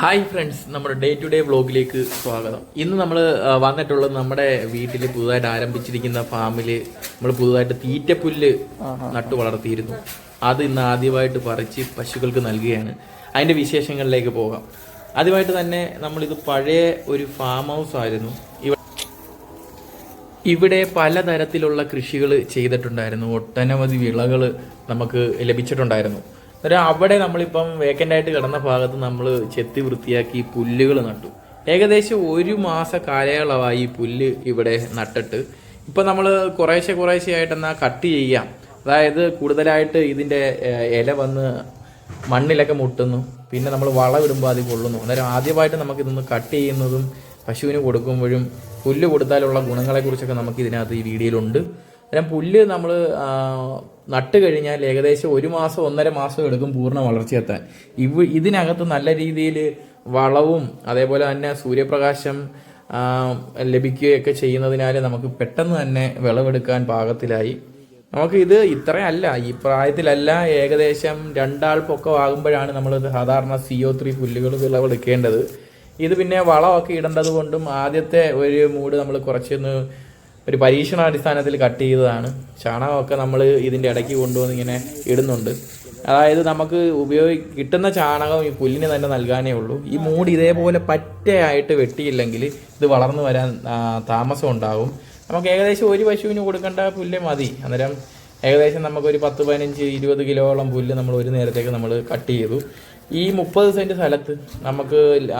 Hi friends നമ്മുടെ day to day വ്ളോഗിലേക്ക് സ്വാഗതം. ഇന്ന് നമ്മൾ വന്നിട്ടുള്ളത് നമ്മുടെ വീട്ടിൽ പുതുതായിട്ട് ആരംഭിച്ചിരിക്കുന്ന ഫാമിൽ നമ്മൾ പുതുതായിട്ട് തീറ്റപ്പുല്ല് നട്ടു വളർത്തിയിരുന്നു. അത് ഇന്ന് ആദ്യമായിട്ട് പറിച്ച് പശുക്കൾക്ക് നൽകുകയാണ്. അതിന്റെ വിശേഷങ്ങളിലേക്ക് പോകാം. ആദ്യമായിട്ട് തന്നെ നമ്മളിത് പഴയ ഒരു ഫാം ഹൗസ് ആയിരുന്നു. ഇവിടെ പലതരത്തിലുള്ള കൃഷികൾ ചെയ്തിട്ടുണ്ടായിരുന്നു. ഒട്ടനവധി വിളകൾ നമുക്ക് ലഭിച്ചിട്ടുണ്ടായിരുന്നു. അന്നേരം അവിടെ നമ്മളിപ്പം വേക്കന്റ് ആയിട്ട് കിടന്ന ഭാഗത്ത് നമ്മൾ ചെത്തി വൃത്തിയാക്കി പുല്ലുകൾ നട്ടു. ഏകദേശം ഒരു മാസ കാലയളവായി പുല്ല് ഇവിടെ നട്ടിട്ട്. ഇപ്പം നമ്മൾ കുറേശ്ശെ കുറേശ്ശെ ആയിട്ട് എന്നാൽ കട്ട് ചെയ്യാം. അതായത് കൂടുതലായിട്ട് ഇതിന്റെ ഇല വന്ന് മണ്ണിലൊക്കെ മുട്ടുന്നു. പിന്നെ നമ്മൾ വളമിടുമ്പോൾ അത് കൊള്ളുന്നു. അന്നേരം ആദ്യമായിട്ട് നമുക്ക് ഇതൊന്ന് കട്ട് ചെയ്യുന്നതും പശുവിന് കൊടുക്കുമ്പോഴും പുല്ല് കൊടുത്താലുള്ള ഗുണങ്ങളെക്കുറിച്ചൊക്കെ നമുക്ക് ഇതിനകത്ത് ഈ വീഡിയോയിലുണ്ട്. അന്നേരം പുല്ല് നമ്മൾ നട്ട് കഴിഞ്ഞാൽ ഏകദേശം ഒരു മാസം ഒന്നര മാസം എടുക്കും പൂർണ വളർച്ചയെത്താൻ ഇവ ഇതിനകത്ത് നല്ല രീതിയിൽ വളവും അതേപോലെ തന്നെ സൂര്യപ്രകാശം ലഭിക്കുകയൊക്കെ ചെയ്യുന്നതിനാൽ നമുക്ക് പെട്ടെന്ന് തന്നെ വിളവെടുക്കാൻ പാകത്തിലായി. നമുക്ക് ഇത് ഇത്രയല്ല ഈ പ്രായത്തിലല്ല ഏകദേശം രണ്ടാൾ പൊക്കമാകുമ്പോഴാണ് നമ്മൾ സാധാരണ സി ഒ ത്രീ പുല്ലുകൾ വിളവെടുക്കേണ്ടത്. ഇത് പിന്നെ വളമൊക്കെ ഇടേണ്ടത് കൊണ്ടും ആദ്യത്തെ ഒരു മൂട് നമ്മൾ കുറച്ചൊന്ന് ഒരു പരീക്ഷണാടിസ്ഥാനത്തിൽ കട്ട് ചെയ്തതാണ്. ചാണകമൊക്കെ നമ്മൾ ഇതിന്റെ ഇടയ്ക്ക് കൊണ്ടുവന്ന് ഇങ്ങനെ ഇടുന്നുണ്ട്. അതായത് നമുക്ക് ഉപയോഗി കിട്ടുന്ന ചാണകം ഈ പുല്ലിന് തന്നെ നൽകാനേ ഉള്ളൂ. ഈ മൂടി ഇതേപോലെ പറ്റയായിട്ട് വെട്ടിയില്ലെങ്കിൽ ഇത് വളർന്നു വരാൻ താമസം ഉണ്ടാകും നമുക്ക് ഏകദേശം ഒരു പശുവിന് കൊടുക്കേണ്ട പുല്ല് മതി. അന്നേരം ഏകദേശം നമുക്കൊരു പത്ത് പതിനഞ്ച് ഇരുപത് കിലോളം പുല്ല് നമ്മൾ ഒരു നേരത്തേക്ക് നമ്മൾ കട്ട് ചെയ്തു. ഈ മുപ്പത് സെന്റ് സ്ഥലത്ത് നമുക്ക്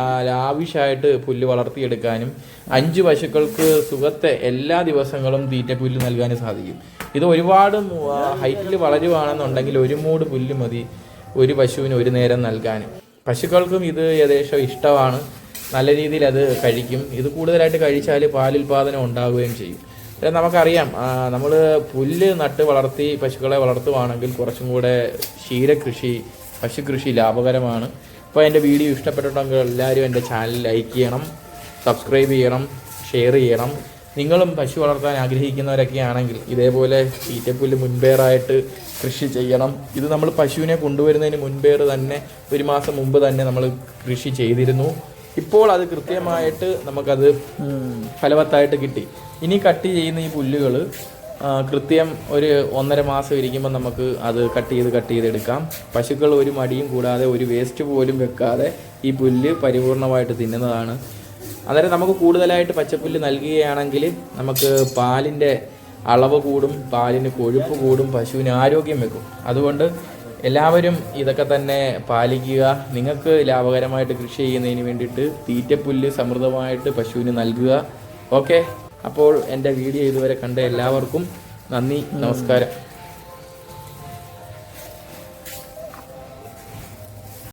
ആവശ്യമായിട്ട് പുല്ല് വളർത്തിയെടുക്കാനും അഞ്ച് പശുക്കൾക്ക് സുഖത്തെ എല്ലാ ദിവസങ്ങളും തീറ്റ പുല്ല് നൽകാനും സാധിക്കും. ഇത് ഒരുപാട് ഹൈറ്റിൽ വളരുവാണെന്നുണ്ടെങ്കിൽ ഒരു മൂട് പുല്ല് മതി ഒരു പശുവിന് ഒരു നേരം നൽകാനും. പശുക്കൾക്കും ഇത് ഏകദേശം ഇഷ്ടമാണ്. നല്ല രീതിയിൽ അത് കഴിക്കും. ഇത് കൂടുതലായിട്ട് കഴിച്ചാൽ പാലുൽപാദനം ഉണ്ടാവുകയും ചെയ്യും. നമുക്കറിയാം. നമ്മൾ പുല്ല് നട്ട് വളർത്തി പശുക്കളെ വളർത്തുവാണെങ്കിൽ കുറച്ചും കൂടെ ക്ഷീരകൃഷി പശുകൃഷി ലാഭകരമാണ്. അപ്പോൾ എന്റെ വീഡിയോ ഇഷ്ടപ്പെട്ടിട്ടുണ്ടെങ്കിൽ എല്ലാവരും എന്റെ ചാനൽ ലൈക്ക് ചെയ്യണം സബ്സ്ക്രൈബ് ചെയ്യണം ഷെയർ ചെയ്യണം. നിങ്ങളും പശു വളർത്താൻ ആഗ്രഹിക്കുന്നവരൊക്കെ ആണെങ്കിൽ ഇതേപോലെ ഈറ്റപ്പുല്ല് മുൻപേറായിട്ട് കൃഷി ചെയ്യണം. ഇത് നമ്മൾ പശുവിനെ കൊണ്ടുവരുന്നതിന് മുൻപേർ തന്നെ ഒരു മാസം മുമ്പ് തന്നെ നമ്മൾ കൃഷി ചെയ്തിരുന്നു. ഇപ്പോൾ അത് കൃത്യമായിട്ട് നമുക്കത് ഫലവത്തായിട്ട് കിട്ടി. ഇനി കട്ട് ചെയ്യുന്ന ഈ പുല്ലുകൾ കൃത്യം ഒരു ഒന്നര മാസം ഇരിക്കുമ്പോൾ നമുക്ക് അത് കട്ട് ചെയ്ത് കട്ട് ചെയ്തെടുക്കാം പശുക്കൾ ഒരു മടിയും കൂടാതെ ഒരു വേസ്റ്റ് പോലും വെക്കാതെ ഈ പുല്ല് പരിപൂർണമായിട്ട് തിന്നുന്നതാണ്. അന്നേരം നമുക്ക് കൂടുതലായിട്ട് പച്ചപ്പുല്ല് നൽകുകയാണെങ്കിൽ നമുക്ക് പാലിന്റെ അളവ് കൂടും പാലിന് കൊഴുപ്പ് കൂടും പശുവിന് ആരോഗ്യം വെക്കും. അതുകൊണ്ട് എല്ലാവരും ഇതൊക്കെ തന്നെ പാലിക്കുക. നിങ്ങൾക്ക് ലാഭകരമായിട്ട് കൃഷി ചെയ്യുന്നതിന് വേണ്ടിയിട്ട് തീറ്റപ്പുല്ല് സമൃദ്ധമായിട്ട് പശുവിന് നൽകുക. ഓക്കെ? അപ്പോൾ എന്റെ വീഡിയോ ഇതുവരെ കണ്ട എല്ലാവർക്കും നന്ദി നമസ്കാരം.